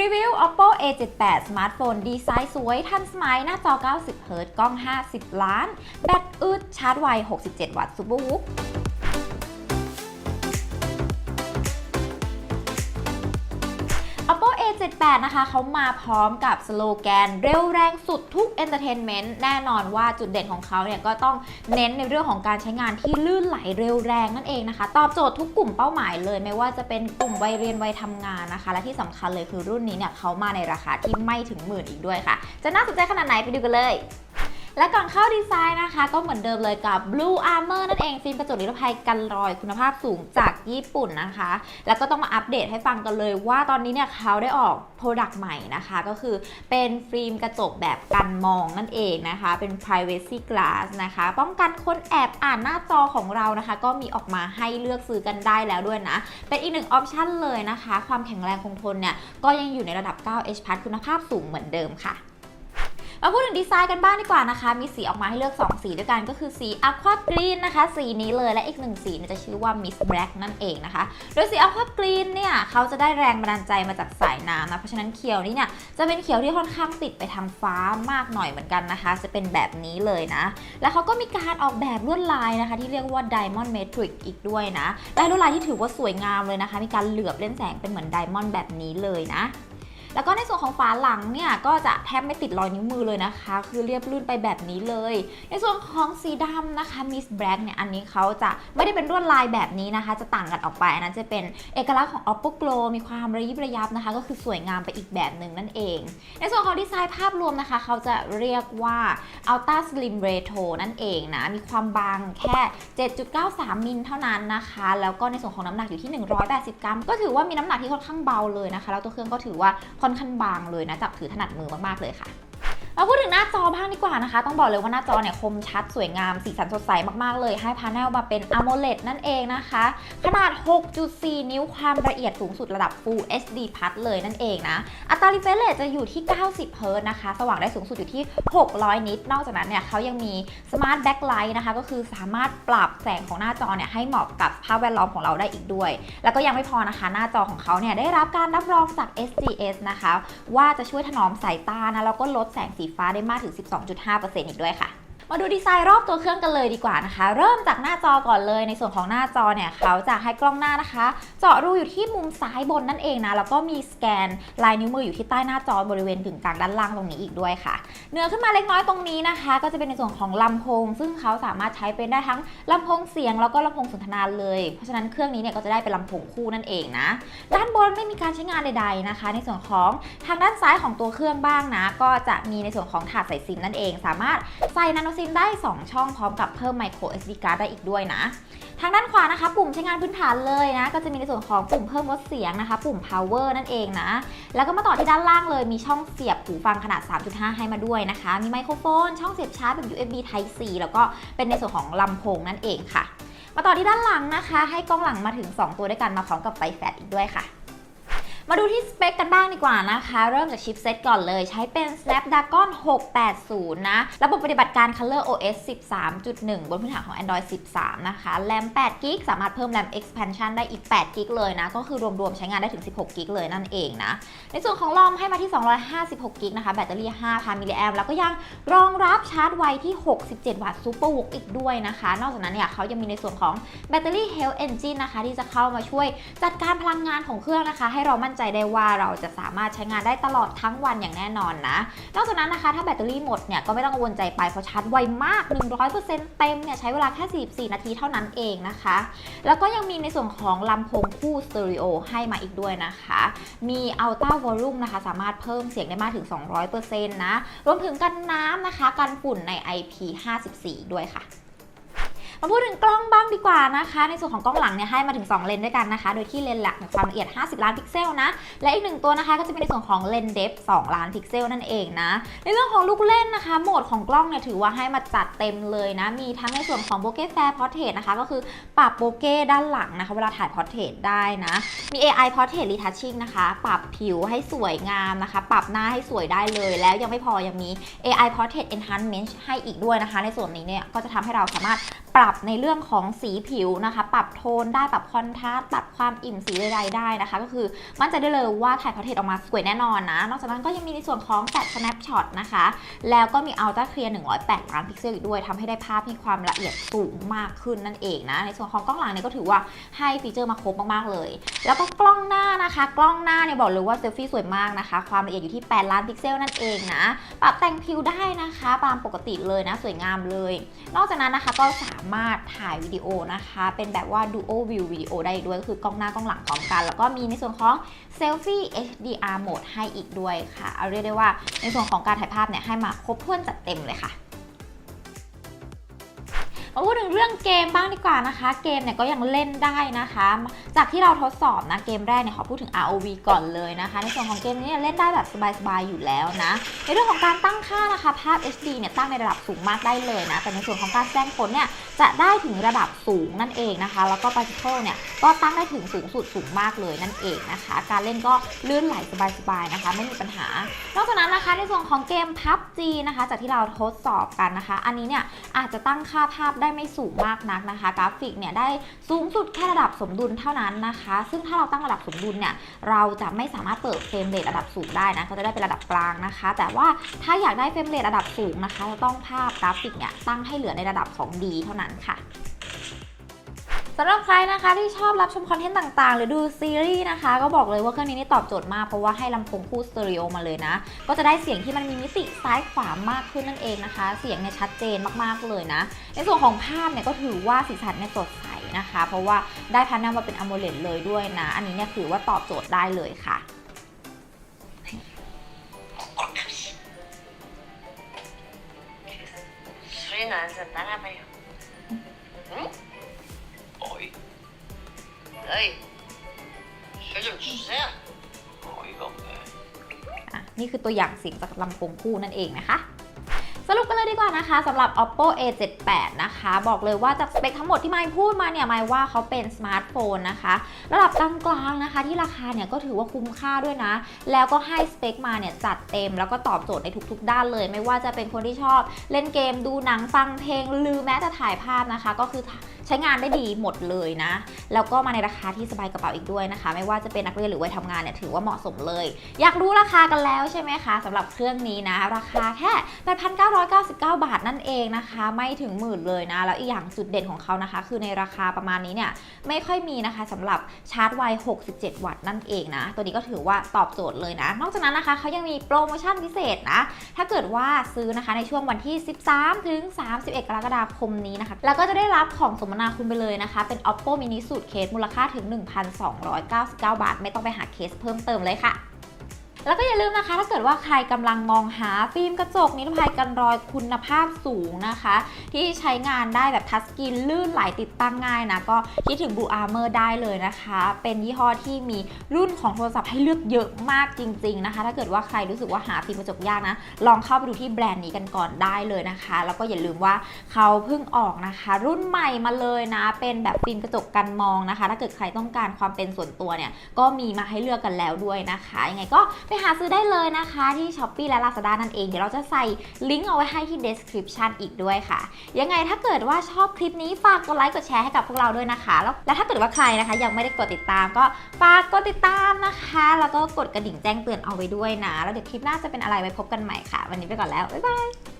รีวิว oppo a78 สมาร์ทโฟนดีไซน์สวย ทันสมัย หน้าจอ 90เฮิรตซ์กล้อง 50 ล้าน แบตอึดชาร์จไว 67 วัตต์ซูเปอร์วูฟ 78 นะคะ เขามาพร้อมกับสโลแกน เร็วแรงสุดทุกเอนเตอร์เทนเมนต์แน่นอนว่าจุดเด่นของเขาเนี่ยก็ต้องเน้นในเรื่องของการใช้งานที่ลื่นไหลเร็วแรงนั่นเองนะคะ ตอบโจทย์ทุกกลุ่มเป้าหมายเลย ไม่ว่าจะเป็นกลุ่มวัยเรียนวัยทำงานนะคะ และที่สำคัญเลยคือรุ่นนี้เนี่ยเขามาในราคาที่ไม่ถึงหมื่นอีกด้วยค่ะ จะน่าสนใจขนาดไหนไปดูกันเลย และก่อนเข้าดีไซน์นะคะ ก็เหมือนเดิมเลยกับ Blue Armor นั่นเองฟิล์มกระจกนิรภัยกันรอยคุณภาพสูงจากญี่ปุ่นนะคะ แล้วก็ต้องมาอัปเดตให้ฟังกันเลยว่าตอนนี้เนี่ยเขาได้ออกโปรดักต์ใหม่นะคะ ก็คือเป็นฟิล์มกระจกแบบกันมองนั่นเองนะคะ เป็น privacy glass นะคะ ป้องกันคนแอบอ่านหน้าจอของเรานะคะ ก็มีออกมาให้เลือกซื้อกันได้แล้วด้วยนะ เป็นอีกหนึ่งออปชันเลยนะคะ ความแข็งแรงคงทนเนี่ยก็ยังอยู่ในระดับ 9 H+ คุณภาพสูงเหมือนเดิมค่ะ มาพูดถึงดีไซน์กันบ้างดีกว่านะคะ มีสีออกมาให้เลือก 2 สีด้วยกันก็คือสี Aqua Green นะคะ สีนี้เลยและอีกหนึ่งสีจะชื่อว่า Miss Black นั่นเองนะคะ โดยสี Aqua Green เนี่ยเขาจะได้แรงบันดาลใจมาจากสายน้ำนะ เพราะฉะนั้นเขียวนี้เนี่ยจะเป็นเขียวที่ค่อนข้างติดไปทางฟ้ามากหน่อยเหมือนกันนะคะ จะเป็นแบบนี้เลยนะ แล้วเขาก็มีการออกแบบลวดลายนะคะ ที่เรียกว่า Diamond Matrix อีกด้วยนะลายลวดลายที่ถือว่าสวยงามเลยนะคะ มีการเหลือบเล่นแสงเป็นเหมือนไดมอนด์แบบนี้เลยนะ แล้วก็ในส่วนของฝาหลังเนี่ยก็จะแทบไม่ติดรอยนิ้วมือเลยนะคะ คือเรียบลื่นไปแบบนี้เลย ในส่วนของสีดำนะคะ Miss Black เนี่ยอันนี้เขาจะไม่ได้เป็นลวดลายแบบนี้นะคะ จะต่างกันออกไป อันนั้นจะเป็นเอกลักษณ์ของ Oppo Glow มีความระยิบระยับนะคะ ก็คือสวยงามไปอีกแบบหนึ่งนั่นเอง ในส่วนของดีไซน์ภาพรวมนะคะ เขาจะเรียกว่า Ultra Slim Retro นั่นเองนะ มีความบางแค่ 7.93 มิลเท่านั้นนะคะ แล้วก็ในส่วนของน้ำหนักอยู่ที่ 180 กรัม ก็ถือว่ามีน้ำหนักที่ค่อนข้างเบาเลยนะคะ แล้วตัวเครื่องก็ถือว่าค่อนข้างบางเลยนะจับถือถนัดมือมากๆเลยค่ะ มาพูดถึงหน้าจอบ้างดีกว่านะคะ ต้องบอกเลยว่าหน้าจอเนี่ยคมชัดสวยงาม สีสันสดใสมากๆเลย ให้พาเนลมาเป็น AMOLED นั่นเองนะคะ ขนาด 6.4 นิ้วความละเอียดสูงสุดระดับ Full HD Plus เลยนั่นเองนะ อัตรา refresh rate จะอยู่ที่ 90เฮิรต์นะคะ สว่างได้สูงสุดอยู่ที่ 600 นิต นอกจากนั้นเนี่ยเขายังมี Smart Backlight นะคะ ก็คือสามารถปรับแสงของหน้าจอเนี่ยให้เหมาะกับภาพแวดล้อมของเราได้อีกด้วย แล้วก็ยังไม่พอนะคะ หน้าจอของเขาเนี่ยได้รับการรับรองจาก SGS นะคะ ว่าจะช่วยถนอมสายตานะแล้วก็ลดแสงสีฟ้าได้มากถึง 12.5%อีกด้วยค่ะ มาดูดีไซน์รอบตัวเครื่องกันเลยดีกว่านะคะ เริ่มจากหน้าจอก่อนเลย ในส่วนของหน้าจอเนี่ยเขาจะให้กล้องหน้านะคะ เจาะรูอยู่ที่มุมซ้ายบนนั่นเองนะ แล้วก็มีสแกนลายนิ้วมืออยู่ที่ใต้หน้าจอบริเวณกึ่งกลางด้านล่างตรงนี้อีกด้วยค่ะเหนือขึ้นมาเล็กน้อยตรงนี้นะคะ ก็จะเป็นในส่วนของลำโพง ซึ่งเขาสามารถใช้เป็นได้ทั้งลำโพงเสียงแล้วก็ลำโพงสนทนาเลย เพราะฉะนั้นเครื่องนี้เนี่ยก็จะได้เป็นลำโพงคู่นั่นเองนะ ด้านบนไม่มีการใช้งานใด ๆนะคะ ในส่วนของทางด้านซ้ายของตัวเครื่องบ้างนะ ก็จะมีในส่วนของถาดใส่ซิมนั่นเอง สามารถใส่นาโนซิมได้ 2 ช่องพร้อมกับเพิ่ม micro SD card ได้อีกด้วยนะ ทางด้านขวานะคะปุ่มใช้งานพื้นฐานเลยนะ ก็จะมีในส่วนของปุ่มเพิ่มลดเสียงนะคะ ปุ่ม power นั่นเองนะ แล้วก็มาต่อที่ด้านล่างเลยมีช่องเสียบหูฟังขนาด 3.5 ให้มาด้วยนะคะ มีไมโครโฟน ช่องเสียบชาร์จแบบ USB Type C แล้วก็เป็นในส่วนของลำโพงนั่นเองค่ะ มาต่อที่ด้านหลังนะคะ ให้กล้องหลังมาถึง 2 ตัวด้วยกันมาพร้อมกับไฟแฟลชอีกด้วยค่ะ มาดูที่สเปคกันบ้างดีกว่านะคะ เริ่มจากชิปเซตก่อนเลย ใช้เป็น Snapdragon 680 นะ ระบบปฏิบัติการ Color OS 13.1 บนพื้นฐานของ Android 13 นะคะ แรม8กิกสามารถเพิ่มแรม expansion ได้อีก8กิกเลยนะ ก็คือรวมๆ ใช้งานได้ถึง 16กิกเลยนั่นเองนะ ในส่วนของรอมให้มาที่ 256กิกนะคะ แบตเตอรี่ 5,000 มิลลิแอมแล้วก็ยังรองรับชาร์จไวที่ 67 วัตต์ Super w o o อีกด้วยนะคะ นอกจากนั้นเนี่ยเขายังมีในส่วนของแบตเตอรี่ Health Engine นะคะที่จะเข้ามาช่วยจัดการพลังงานของเครื่องนะคะ ให้เรามั่นใจได้ว่าเราจะสามารถใช้งานได้ตลอดทั้งวันอย่างแน่นอนนะ นอกจากนั้นนะคะ ถ้าแบตเตอรี่หมดเนี่ยก็ไม่ต้องกังวลใจไปเพราะชาร์จไวมาก 100%เต็มเนี่ยใช้เวลาแค่ 44 นาทีเท่านั้นเองนะคะ แล้วก็ยังมีในส่วนของลำโพงคู่สเตอริโอให้มาอีกด้วยนะคะ มี Ultra Volume นะคะ สามารถเพิ่มเสียงได้มากถึง 200%นะ รวมถึงกันน้ำนะคะ กันฝุ่นใน IP54 ด้วยค่ะ มาพูดถึงกล้องบ้างดีกว่านะคะ ในส่วนของกล้องหลังเนี่ยให้มาถึง 2 เลนด้วยกันนะคะ โดยที่เลนหลักมีความละเอียด 50 ล้านพิกเซลนะ และอีกหนึ่งตัวนะคะก็จะเป็นในส่วนของเลนเดฟ2ล้านพิกเซลนั่นเองนะ ในเรื่องของลูกเล่นนะคะ โหมดของกล้องเนี่ยถือว่าให้มาจัดเต็มเลยนะ มีทั้งในส่วนของโบเก้แฟร์พอร์เทรตนะคะ ก็คือปรับโบเก้ด้านหลังนะคะ เวลาถ่ายพอร์เทรตได้นะ มี AI Portrait Retouching นะคะ ปรับผิวให้สวยงามนะคะ ปรับหน้าให้สวยได้เลย แล้วยังไม่พอยังมี AI Portrait Enhancement ให้อีกด้วยนะคะ ในส่วนนี้เนี่ยก็จะทำให้เราสามารถปรับในเรื่องของสีผิวนะคะ ปรับโทนได้ปรับคอนทราสต์ปรับความอิ่มสีใดๆได้นะคะ ก็คือมั่นใจได้เลยว่าถ่ายพอร์เทรตออกมาสวยแน่นอนนะ นอกจากนั้นก็ยังมีในส่วนของแฟลช snapshot นะคะ แล้วก็มี ultra clear 108 ล้านพิกเซลอีกด้วยทำให้ได้ภาพที่ความละเอียดสูงมากขึ้นนั่นเองนะ ในส่วนของกล้องหลังเนี่ยก็ถือว่าให้ฟีเจอร์มาครบมากๆเลย แล้วก็กล้องหน้านะคะ กล้องหน้าเนี่ยบอกเลยว่าเซลฟี่สวยมากนะคะ ความละเอียดอยู่ที่ 8 ล้านพิกเซลนั่นเองนะ ปรับแต่งผิวได้นะคะตามปกติเลยนะ สวยงามเลย นอกจากนั้นนะคะก็สามารถถ่ายวิดีโอนะคะ เป็นแบบว่า duo view วิดีโอได้ด้วยก็คือกล้องหน้ากล้องหลังพร้อมกัน แล้วก็มีในส่วนของ selfie HDR mode ให้อีกด้วยค่ะ เอาเรียกได้ว่าในส่วนของการถ่ายภาพเนี่ยให้มาครบถ้วนจัดเต็มเลยค่ะ มาพูดถึงเรื่องเกมบ้างดีกว่านะคะ เกมเนี่ยก็ยังเล่นได้นะคะ จากที่เราทดสอบนะเกมแรกเนี่ยขอพูดถึง ROV ก่อนเลยนะคะ ในส่วนของเกมนี้เนี่ยเล่นได้แบบสบายๆอยู่แล้วนะ ในเรื่องของการตั้งค่านะคะ ภาพ HD เนี่ยตั้งในระดับสูงมากได้เลยนะ แต่ในส่วนของการแสดงผลเนี่ยจะได้ถึงระดับสูงนั่นเองนะคะ แล้วก็ particle เนี่ยก็ตั้งได้ถึงสูงสุดสูงมากเลยนั่นเองนะคะ การเล่นก็ลื่นไหลสบายๆนะคะ ไม่มีปัญหา นอกจากนั้นนะคะในส่วนของเกม PUBG นะคะ จากที่เราทดสอบกันนะคะ อันนี้เนี่ยอาจจะตั้งค่าภาพได้ไม่สูงมากนักนะคะ กราฟิกเนี่ยได้สูงสุดแค่ระดับสมดุลเท่านั้นนะคะ ซึ่งถ้าเราตั้งระดับสมดุลเนี่ยเราจะไม่สามารถเปิดเฟรมเรทระดับสูงได้นะก็จะได้เป็นระดับกลางนะคะ แต่ว่าถ้าอยากได้เฟรมเรทระดับสูงนะคะจะต้องภาพกราฟิกเนี่ยตั้งให้เหลือในระดับของดีเท่านั้นค่ะ สำหรับใครนะคะที่ชอบรับชมคอนเทนต์ต่างๆ หรือดูซีรีส์นะคะ ก็บอกเลยว่าเครื่องนี้นี่ตอบโจทย์มากเพราะว่าให้ลำโพงคู่สเตอริโอมาเลยนะ ก็จะได้เสียงที่มันมีมิติซ้ายขวามากขึ้นนั่นเองนะคะ เสียงเนี่ยชัดเจนมากๆเลยนะ ในส่วนของภาพเนี่ยก็ถือว่าสีสันเนี่ยสดใสนะคะ เพราะว่าได้พันน้ามาเป็นอะโมเลตเลยด้วยนะ อันนี้เนี่ยถือว่าตอบโจทย์ได้เลยค่ะ所以男生当然没有。 어이, 술 좀 주세요. 어이가 없네 อ่ะนี่คือตัวอย่างเสียงจากลำโพงคู่นั่นเองนะคะ สรุปกันเลยดีกว่านะคะสำหรับ oppo a78 นะคะ บอกเลยว่าจากสเปคทั้งหมดที่ไมค์พูดมาเนี่ยไมค์ว่าเขาเป็นสมาร์ทโฟนนะคะ ระดับกลางๆนะคะ ที่ราคาเนี่ยก็ถือว่าคุ้มค่าด้วยนะ แล้วก็ให้สเปคมาเนี่ยจัดเต็ม แล้วก็ตอบโจทย์ในทุกๆ ด้านเลย ไม่ว่าจะเป็นคนที่ชอบเล่นเกมดูหนังฟังเพลงหรือแม้แต่ถ่ายภาพนะคะ ก็คือ ใช้งานได้ดีหมดเลยนะ แล้วก็มาในราคาที่สบายกระเป๋าอีกด้วยนะคะ ไม่ว่าจะเป็นนักเรียนหรือวัยทำงานเนี่ยถือว่าเหมาะสมเลย อยากรู้ราคากันแล้วใช่ไหมคะสำหรับเครื่องนี้นะ ราคาแค่ 8,999 บาทนั่นเองนะคะ ไม่ถึงหมื่นเลยนะ แล้วอีกอย่างจุดเด่นของเขานะคะ คือในราคาประมาณนี้เนี่ยไม่ค่อยมีนะคะสำหรับชาร์จไว 67 วัตต์นั่นเองนะ ตัวนี้ก็ถือว่าตอบโจทย์เลยนะ นอกจากนั้นนะคะเขายังมีโปรโมชั่นพิเศษนะ ถ้าเกิดว่าซื้อนะคะในช่วงวันที่ 13 ถึง 31 กรกฎาคมนี้นะคะ แล้วก็จะได้รับของสมนาคุณไปเลยนะคะ เป็น oppo mini สูตรเคสมูลค่าถึง 1,299 บาท ไม่ต้องไปหาเคสเพิ่มเติมเลยค่ะ แล้วก็อย่าลืมนะคะ ถ้าเกิดว่าใครกำลังมองหาฟิล์มกระจกนิรภัยกันรอยคุณภาพสูงนะคะ ที่ใช้งานได้แบบทัชสกรีนลื่นไหลติดตั้งง่ายนะ ก็คิดถึง Blue Armor ได้เลยนะคะ เป็นยี่ห้อที่มีรุ่นของโทรศัพท์ให้เลือกเยอะมากจริง ๆนะคะ ถ้าเกิดว่าใครรู้สึกว่าหาฟิล์มกระจกยากนะ ลองเข้าไปดูที่แบรนด์นี้กันก่อนได้เลยนะคะ แล้วก็อย่าลืมว่าเขาเพิ่งออกนะคะ รุ่นใหม่มาเลยนะ เป็นแบบฟิล์มกระจกกันมองนะคะ ถ้าเกิดใครต้องการความเป็นส่วนตัวเนี่ยก็มีมาให้เลือกกันแล้วด้วยนะคะยังไงก็หาซื้อได้เลยนะคะที่ s h อ p e e และ Lazada นั่นเอง เดี๋ยวเราจะใส่ลิงก์เอาไว้ให้ที่ description อีกด้วยค่ะ ยังไงถ้าเกิดว่าชอบคลิปนี้ฝากกดไลค์กดแชร์ให้กับพวกเราด้วยนะคะแล้วและถ้าเกิดว่าใครนะคะ ยังไม่ได้กดติดตามก็ฝากกดติดตามนะคะ แล้วก็กดกระดิ่งแจ้งเตือนเอาไว้ด้วยนะ แล้วเดี๋ยวคลิปหน้าจะเป็นอะไรไว้พบกันใหม่ค่ะ วันนี้ไปก่อนแล้วบ๊ายบาย